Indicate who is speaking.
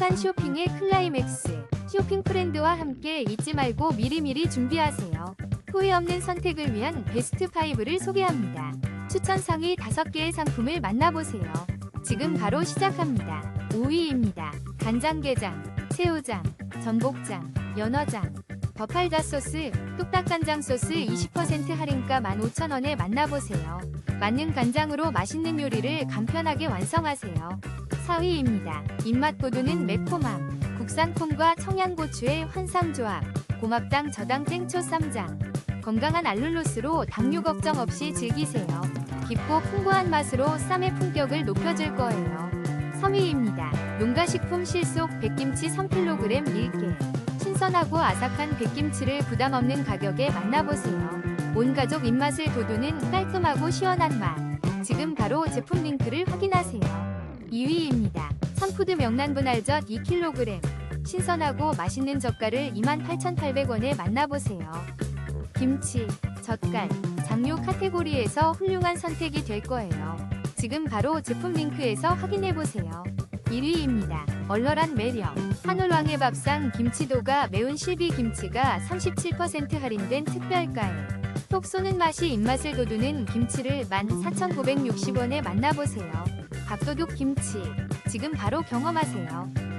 Speaker 1: 행복한 쇼핑의 클라이맥스. 쇼핑 프렌드와 함께 잊지 말고 미리미리 준비하세요. 후회 없는 선택을 위한 베스트 5를 소개합니다. 추천 상위 5개의 상품을 만나보세요. 지금 바로 시작합니다. 5위입니다. 간장게장, 새우장, 전복장, 연어장, 버팔다 소스, 뚝딱 간장 소스 20% 할인가 15,000원에 만나보세요. 만능 간장으로 맛있는 요리를 간편하게 완성하세요. 4위입니다. 입맛 돋우는 매콤함, 국산 콩과 청양고추의 환상조합, 고막당 저당 땡초 쌈장, 건강한 알룰로스로 당뇨 걱정 없이 즐기세요. 깊고 풍부한 맛으로 쌈의 품격을 높여줄 거예요. 3위입니다. 농가식품 실속 백김치 3kg 1개. 신선하고 아삭한 백김치를 부담 없는 가격에 만나보세요. 온 가족 입맛을 돋우는 깔끔하고 시원한 맛. 지금 바로 제품 링크를 확인하세요. 2위입니다. 선푸드 명란분할젓 2kg. 신선하고 맛있는 젓갈을 28,800원에 만나보세요. 김치, 젓갈, 장류 카테고리에서 훌륭한 선택이 될 거예요. 지금 바로 제품 링크에서 확인해보세요. 1위입니다. 얼얼한 매력. 한올왕의 밥상 김치도가 매운 실비 김치가 37% 할인된 특별가에 톡 쏘는 맛이 입맛을 돋우는 김치를 14,960원에 만나보세요. 밥도둑 김치. 지금 바로 경험하세요.